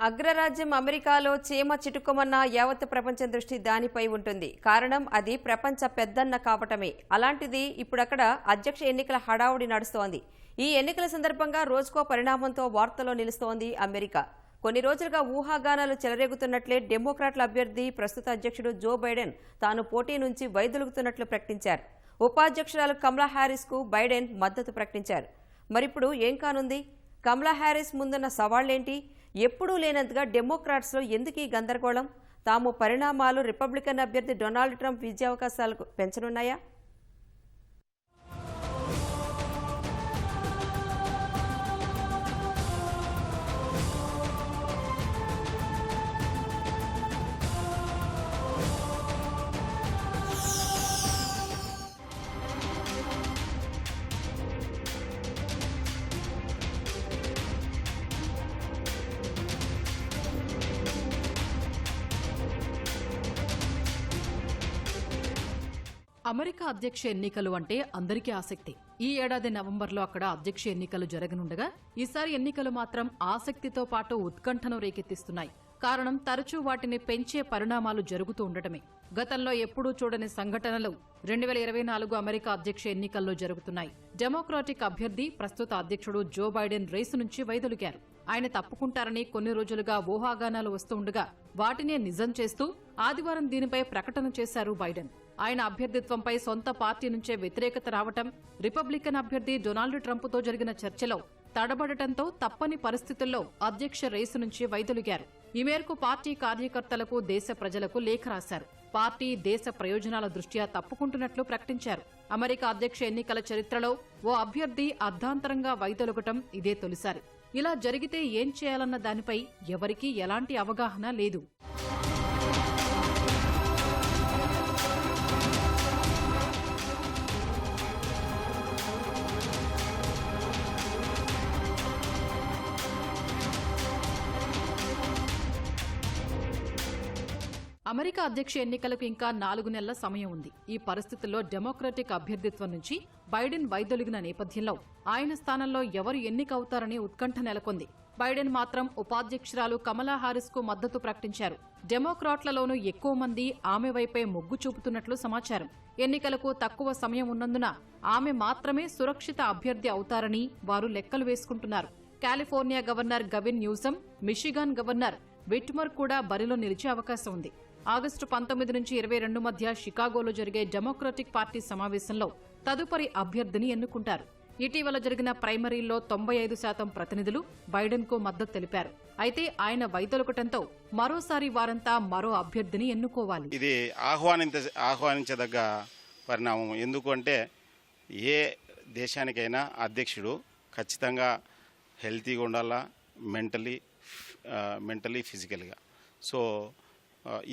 అగ్రరాజ్యం అమెరికాలో చీమ చిటుకుమన్న యావత్ ప్రపంచం దృష్టి దానిపై ఉంటుంది. కారణం అది ప్రపంచ పెద్దన్న కావటమే. అలాంటిది ఇప్పుడక్కడ అధ్యక్ష ఎన్నికల హడావుడి నడుస్తోంది. ఈ ఎన్నికల సందర్భంగా రోజుకో పరిణామంతో వార్తల్లో నిలుస్తోంది అమెరికా. కొన్ని రోజులుగా ఊహాగానాలు చెలరేగుతున్నట్లే డెమోక్రాట్ల అభ్యర్థి ప్రస్తుత అధ్యక్షుడు జో బైడెన్ తాను పోటీ నుంచి వైదొలుగుతున్నట్లు ప్రకటించారు. ఉపాధ్యక్షురాలు కమలా హ్యారిస్కు బైడెన్ మద్దతు ప్రకటించారు. మరిప్పుడు ఏం కానుంది? కమలా హ్యారిస్ ముందున్న సవాళ్ళేంటి ఎప్పుడూ లేనంతగా డెమోక్రాట్స్లో ఎందుకు ఈ గందరగోళం? తాము పరిణామాలు రిపబ్లికన్ అభ్యర్థి డొనాల్డ్ ట్రంప్ విజయావకాశాలకు పెంచనున్నాయా? అమెరికా అధ్యక్ష ఎన్నికలు అంటే అందరికీ ఆసక్తి. ఈ ఏడాది నవంబర్లో అక్కడ అధ్యక్ష ఎన్నికలు జరగనుండగా ఈసారి ఎన్నికలు మాత్రం ఆసక్తితో పాటు ఉత్కంఠను రేకెత్తిస్తున్నాయి. కారణం తరచూ వాటిని పెంచే పరిణామాలు జరుగుతూ ఉండటమే. గతంలో ఎప్పుడూ చూడని సంఘటనలు రెండు వేల ఇరవై నాలుగు అమెరికా అధ్యక్ష ఎన్నికల్లో జరుగుతున్నాయి. డెమోక్రాటిక్ అభ్యర్థి ప్రస్తుత అధ్యక్షుడు జో బైడెన్ రేసు నుంచి వైదొలిగారు. ఆయన తప్పుకుంటారని కొన్ని రోజులుగా ఊహాగానాలు వస్తూ ఉండగా వాటినే నిజం చేస్తూ ఆదివారం దీనిపై ప్రకటన చేశారు బైడెన్. ఆయన అభ్యర్థిత్వంపై సొంత పార్టీ నుంచే వ్యతిరేకత రావటం రిపబ్లికన్ అభ్యర్థి డొనాల్డ్ ట్రంప్తో జరిగిన చర్చలో తడబడటంతో తప్పని పరిస్థితుల్లో అధ్యక్ష రేసు నుంచి వైదొలిగారు. ఈ మేరకు పార్టీ కార్యకర్తలకు దేశ ప్రజలకు లేఖ రాశారు. పార్టీ దేశ ప్రయోజనాల దృష్ట్యా తప్పుకుంటున్నట్లు ప్రకటించారు. అమెరికా అధ్యక్ష ఎన్నికల చరిత్రలో ఓ అభ్యర్థి అర్ధాంతరంగా వైదొలగటం ఇదే తొలిసారి. ఇలా జరిగితే ఏం చేయాలన్న దానిపై ఎవరికీ ఎలాంటి అవగాహన లేదు. అమెరికా అధ్యక్ష ఎన్నికలకు ఇంకా నాలుగు నెలల సమయం ఉంది. ఈ పరిస్థితుల్లో డెమోక్రటిక్ అభ్యర్థిత్వం నుంచి బైడెన్ వైదొలిగిన నేపథ్యంలో ఆయన స్థానంలో ఎవరు ఎన్నికవుతారని ఉత్కంఠ నెలకొంది. బైడెన్ మాత్రం ఉపాధ్యక్షురాలు కమలా హారిస్కు మద్దతు ప్రకటించారు. డెమోక్రాట్లలోనూ ఎక్కువ మంది ఆమె వైపే మొగ్గు చూపుతున్నట్లు సమాచారం. ఎన్నికలకు తక్కువ సమయం ఉన్నందున ఆమె మాత్రమే సురక్షిత అభ్యర్థి అవుతారని వారు లెక్కలు వేసుకుంటున్నారు. California governor Gavin Newsom Michigan governor Whitmer కూడా బరిలో నిలిచే అవకాశం ఉంది. ఆగస్టు పంతొమ్మిది నుంచి ఇరవై రెండు మధ్య షికాగోలో జరిగే డెమోక్రటిక్ పార్టీ సమావేశంలో తదుపరి అభ్యర్థిని ఎన్నుకుంటారు. ఇటీవల జరిగిన ప్రైమరీల్లో తొంభై ఐదు శాతం ప్రతినిధులు బైడెన్కు మద్దతు తెలిపారు. అయితే ఆయన వైదొలకటంతో మరోసారి వారంతా మరో అభ్యర్థిని ఎన్నుకోవాలి. ఇది ఆహ్వానించ ఆహ్వానించదగ్గ పరిణామం. ఎందుకంటే ఏ దేశానికైనా అధ్యక్షుడు ఖచ్చితంగా హెల్తీగా ఉండాలా? మెంటలీ మెంటలీ ఫిజికల్గా. సో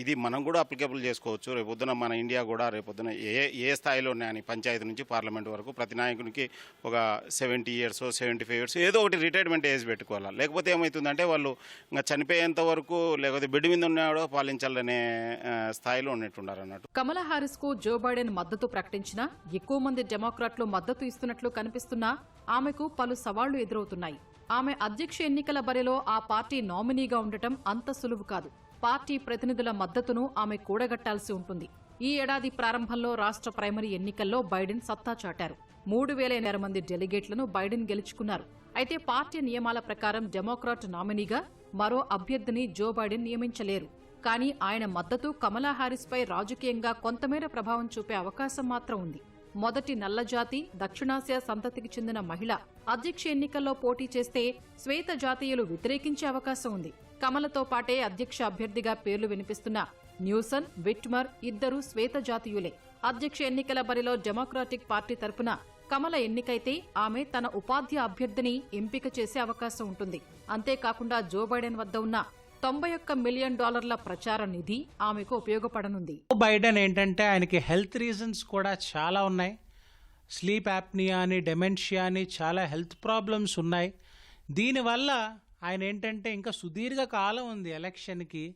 ఇది మనం కూడా అప్లికేబుల్ చేసుకోవచ్చు. రేపొద్దున మన ఇండియా కూడా రేపొద్దున ఏ ఏ స్థాయిలో ఉన్నాయని పంచాయతీ నుంచి పార్లమెంట్ వరకు ప్రతి నాయకునికి ఒక seventy years seventy five years ఏదో ఒకటి రిటైర్మెంట్ ఏజ్ పెట్టుకోవాలి. లేకపోతే ఏమవుతుందంటే వాళ్ళు ఇంకా చనిపోయేంత వరకు లేకపోతే బెడ్ మీద ఉన్నాడో పాలించాలనే స్థాయిలో ఉన్నట్టుండారు అన్నట్టు. కమలా హారిస్కు జో బైడెన్ మద్దతు ప్రకటించినా ఎక్కువ మంది డెమోక్రాట్లు మద్దతు ఇస్తున్నట్లు కనిపిస్తున్నా ఆమెకు పలు సవాళ్ళు ఎదురవుతున్నాయి. ఆమె అధ్యక్ష ఎన్నికల బరిలో ఆ పార్టీ నామినీగా ఉండటం అంత సులువు కాదు. పార్టీ ప్రతినిధుల మద్దతును ఆమె కూడగట్టాల్సి ఉంటుంది. ఈ ఏడాది ప్రారంభంలో రాష్ట్ర ప్రైమరీ ఎన్నికల్లో బైడెన్ సత్తా చాటారు. మూడు వేల ఎనిమిది మంది డెలిగేట్లను బైడెన్ గెలుచుకున్నారు. అయితే పార్టీ నియమాల ప్రకారం డెమోక్రాట్ నామినీగా మరో అభ్యర్థిని జో బైడెన్ నియమించలేరు. కానీ ఆయన మద్దతు కమలా హారిస్పై రాజకీయంగా కొంతమేర ప్రభావం చూపే అవకాశం మాత్రం ఉంది. మొదటి నల్లజాతి దక్షిణాసియా సంతతికి చెందిన మహిళ అధ్యక్ష ఎన్నికల్లో పోటీ చేస్తే శ్వేత జాతీయులు వ్యతిరేకించే అవకాశం ఉంది. కమలతో పాటే అధ్యక్ష అభ్యర్థిగా పేర్లు వినిపిస్తున్న న్యూసన్ విట్మర్ ఇద్దరు శ్వేత జాతీయులే. అధ్యక్ష ఎన్నికల బరిలో డెమోక్రాటిక్ పార్టీ తరపున కమల ఎన్నికైతే ఆమె తన ఉపాధ్య అభ్యర్థిని ఎంపిక చేసే అవకాశం ఉంటుంది. అంతేకాకుండా జో బైడెన్ వద్ద ఉన్న తొంభై ఒక్క మిలియన్ డాలర్ల ప్రచార నిధి ఆమెకు ఉపయోగపడనుంది. బైడెన్ ఏంటంటే ఆయనకి హెల్త్ రీజన్స్ కూడా చాలా ఉన్నాయి. స్లీప్ యాప్నియా అని డెమెన్షియా అని చాలా హెల్త్ ప్రాబ్లమ్స్ ఉన్నాయి. దీనివల్ల ఆయన ఏంటంటే ఇంకా సుదీర్ఘ కాలం ఉంది ఎలక్షన్కి.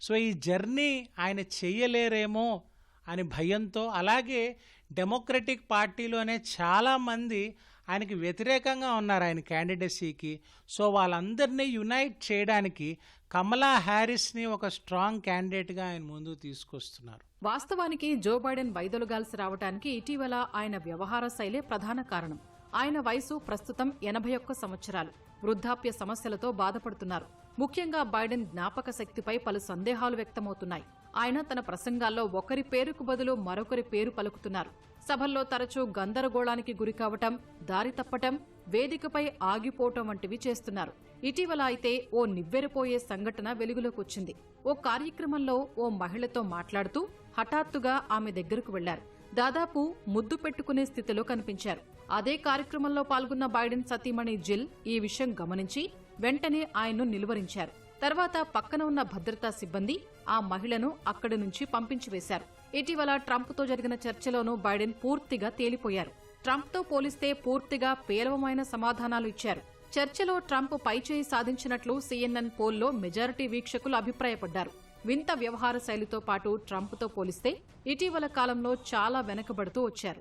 సో ఈ జర్నీ ఆయన చెయ్యలేరేమో అని భయంతో అలాగే డెమోక్రటిక్ పార్టీలోనే చాలామంది ఆయనకి వ్యతిరేకంగా ఉన్నారు ఆయన క్యాండిడసీకి. సో వాళ్ళందరినీ యునైట్ చేయడానికి కమలా హ్యారిస్ని ఒక స్ట్రాంగ్ క్యాండిడేట్గా ఆయన ముందుకు తీసుకొస్తున్నారు. వాస్తవానికి జో బైడెన్ వైదొలగాల్సి రావటానికి ఇటీవల ఆయన వ్యవహార శైలే ప్రధాన కారణం. ఆయన వయసు ప్రస్తుతం ఎనభై ఒక్క సంవత్సరాలు. వృద్ధాప్య సమస్యలతో బాధపడుతున్నారు. ముఖ్యంగా బైడెన్ జ్ఞాపక శక్తిపై పలు సందేహాలు వ్యక్తమవుతున్నాయి. ఆయన తన ప్రసంగాల్లో ఒకరి పేరుకు బదులు మరొకరి పేరు పలుకుతున్నారు. సభల్లో తరచూ గందరగోళానికి గురికావటం దారి తప్పటం వేదికపై ఆగిపోవటం వంటివి చేస్తున్నారు. ఇటీవల అయితే ఓ నివ్వెరపోయే సంఘటన వెలుగులోకొచ్చింది ఓ కార్యక్రమంలో ఓ మహిళతో మాట్లాడుతూ హఠాత్తుగా ఆమె దగ్గరకు వెళ్ళారు. దాదాపు ముద్దు పెట్టుకునే స్థితిలో కనిపించారు. అదే కార్యక్రమంలో పాల్గొన్న బైడెన్ సతీమణి జిల్ ఈ విషయం గమనించి వెంటనే ఆయన్ను నిలువరించారు. తర్వాత పక్కన ఉన్న భద్రతా సిబ్బంది ఆ మహిళను అక్కడి నుంచి పంపించివేశారు. ఇటీవల ట్రంప్తో జరిగిన చర్చలోనూ బైడెన్ పూర్తిగా తేలిపోయారు. ట్రంప్తో పోలిస్తే పూర్తిగా పేలవమైన సమాధానాలు ఇచ్చారు. చర్చలో ట్రంప్ పైచేయి సాధించినట్లు సీఎన్ఎన్ పోల్లో మెజారిటీ వీక్షకులు అభిప్రాయపడ్డారు. వింత వ్యవహార శైలితో పాటు ట్రంప్తో పోలిస్తే ఇటీవల కాలంలో చాలా వెనకబడుతూ వచ్చారు.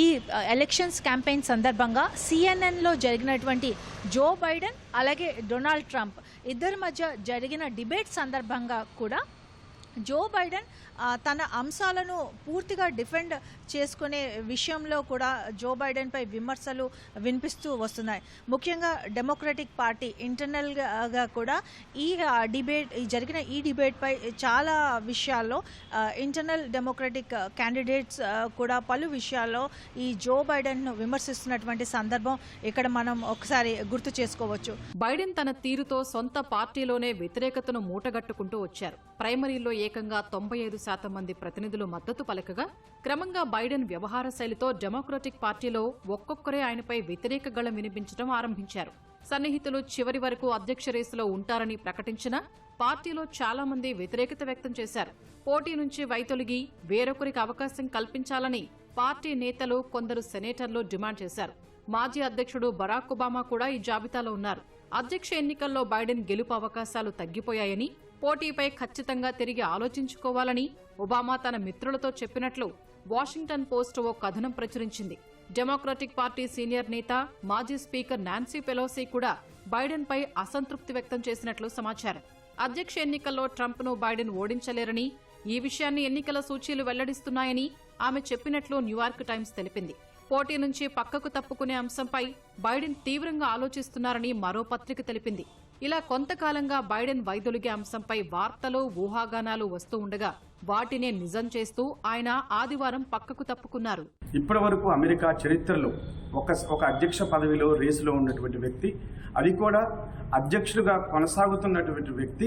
ఈ ఎలక్షన్స్ క్యాంపెయిన్ సందర్భంగా సిఎన్ఎన్లో జరిగినటువంటి జో బైడెన్ అలాగే డొనాల్డ్ ట్రంప్ ఇద్దరి మధ్య జరిగిన డిబేట్ సందర్భంగా కూడా జో బైడెన్ తన అంశాలను పూర్తిగా డిఫెండ్ చేసుకునే విషయంలో కూడా జో బైడెన్పై విమర్శలు వినిపిస్తూ వస్తున్నాయి. ముఖ్యంగా డెమోక్రటిక్ పార్టీ ఇంటర్నల్గా కూడా ఈ డిబేట్ ఈ జరిగిన ఈ డిబేట్పై చాలా విషయాల్లో ఇంటర్నల్ డెమోక్రటిక్ క్యాండిడేట్స్ కూడా పలు విషయాల్లో ఈ జో బైడెన్ను విమర్శిస్తున్నటువంటి సందర్భం ఇక్కడ మనం ఒకసారి గుర్తు చేసుకోవచ్చు. బైడెన్ తన తీరుతో సొంత పార్టీలోనే వ్యతిరేకతను మూటగట్టుకుంటూ వచ్చారు. ప్రైమరీలో ఏకంగా తొంభై ఐదు శాతం మంది ప్రతినిధులు మద్దతు పలకగా క్రమంగా బైడెన్ వ్యవహార శైలితో డెమోక్రటిక్ పార్టీలో ఒక్కొక్కరే ఆయనపై వ్యతిరేక గళం వినిపించడం ఆరంభించారు. సన్నిహితులు చివరి వరకు అధ్యక్ష రేసులో ఉంటారని ప్రకటించినా పార్టీలో చాలా మంది వ్యతిరేకత వ్యక్తం చేశారు. పోటీ నుంచి వైతొలిగి వేరొకరికి అవకాశం కల్పించాలని పార్టీ నేతలు కొందరు సెనేటర్లు డిమాండ్ చేశారు. మాజీ అధ్యక్షుడు బరాక్ ఒబామా కూడా ఈ జాబితాలో ఉన్నారు. అధ్యక్ష ఎన్నికల్లో బైడెన్ గెలుపు అవకాశాలు తగ్గిపోయాయని పోటీపై ఖచ్చితంగా తిరిగి ఆలోచించుకోవాలని ఒబామా తన మిత్రులతో చెప్పినట్లు వాషింగ్టన్ పోస్ట్ ఓ కథనం ప్రచురించింది. డెమోక్రటిక్ పార్టీ సీనియర్ నేత మాజీ స్పీకర్ నాన్సీ పెలోసీ కూడా బైడెన్పై అసంతృప్తి వ్యక్తం చేసినట్లు సమాచారం. అధ్యక్ష ఎన్నికల్లో ట్రంప్ను బైడెన్ ఓడించలేరని ఈ విషయాన్ని ఎన్నికల సూచీలు వెల్లడిస్తున్నాయని ఆమె చెప్పినట్లు న్యూయార్క్ టైమ్స్ తెలిపింది. పోటీ నుంచి పక్కకు తప్పుకునే అంశంపై బైడెన్ తీవ్రంగా ఆలోచిస్తున్నారని మరో పత్రిక తెలిపింది. ఇలా కొంతకాలంగా బైడెన్ వైదొలిగే అంశంపై వార్తలు ఊహాగానాలు వస్తూ ఉండగా వాటినే నిజం చేస్తూ ఆయన ఆదివారం పక్కకు తప్పుకున్నారు. ఇప్పటి వరకు అమెరికా చరిత్రలో ఒక ఒక అధ్యక్ష పదవిలో రేసులో ఉన్నటువంటి వ్యక్తి అది కూడా అధ్యక్షుడిగా కొనసాగుతున్నటువంటి వ్యక్తి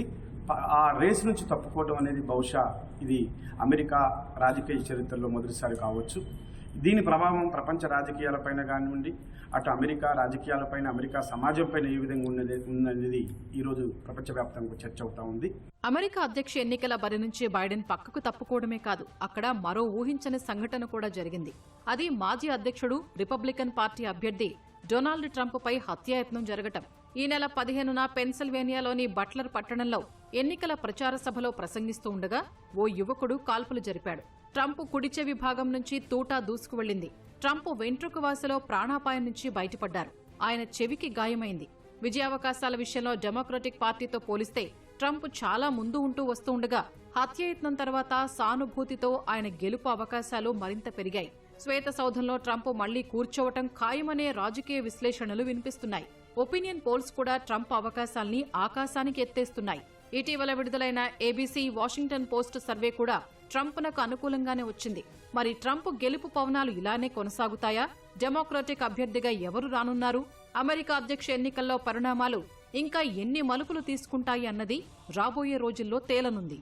ఆ రేసు నుంచి తప్పుకోవడం అనేది బహుశా ఇది అమెరికా రాజకీయ చరిత్రలో మొదటిసారి కావచ్చు. దీని ప్రభావం ప్రపంచ రాజకీయాలపైన కానివ్వండి అటు అమెరికా రాజకీయాలపైన అమెరికా సమాజంపైన ఏ విధంగా ఉన్నది ఉన్నది ఈరోజు ప్రపంచవ్యాప్తంగా చర్చ అవుతా ఉంది. అమెరికా అధ్యక్ష ఎన్నికల బరి నుంచి బైడెన్ పక్కకు తప్పుకోవడమే కాదు అక్కడ మరో ఊహించని సంఘటన కూడా జరిగింది. అది మాజీ అధ్యక్షుడు రిపబ్లికన్ పార్టీ అభ్యర్థి డొనాల్డ్ ట్రంప్ పై హత్యాయత్నం జరగటం. ఈ నెల పదిహేనున పెన్సిల్వేనియాలోని బట్లర్ పట్టణంలో ఎన్నికల ప్రచార సభలో ప్రసంగిస్తూ ఉండగా ఓ యువకుడు కాల్పులు జరిపాడు. ట్రంప్ కుడిచెవి భాగం నుంచి తూటా దూసుకువెళ్ళింది ట్రంప్ వెంట్రుకవాసలో ప్రాణాపాయం నుంచి బయటపడ్డారు. ఆయన చెవికి గాయమైంది. విజయావకాశాల విషయంలో డెమోక్రటిక్ పార్టీతో పోలిస్తే ట్రంప్ చాలా ముందు ఉంటూ వస్తూ ఉండగా హత్యాయత్నం తర్వాత సానుభూతితో ఆయన గెలుపు అవకాశాలు మరింత పెరిగాయి. శ్వేత సౌధంలో ట్రంప్ మళ్ళీ కూర్చోవటం ఖాయమనే రాజకీయ విశ్లేషణలు వినిపిస్తున్నాయి. ఒపీనియన్ పోల్స్ కూడా ట్రంప్ అవకాశాల్ని ఆకాశానికి ఎత్తేస్తున్నాయి. ఇటీవల విడుదలైన ఏబీసీ వాషింగ్టన్ పోస్ట్ సర్వే కూడా ట్రంప్నకు అనుకూలంగానే వచ్చింది. మరి ట్రంప్ గెలుపు పవనాలు ఇలానే కొనసాగుతాయా? డెమోక్రాటిక్ అభ్యర్థిగా ఎవరు రానున్నారు? అమెరికా అధ్యక్ష ఎన్నికల్లో పరిణామాలు ఇంకా ఎన్ని మలుపులు తీసుకుంటాయి అన్నది రాబోయే రోజుల్లో తేలనుంది.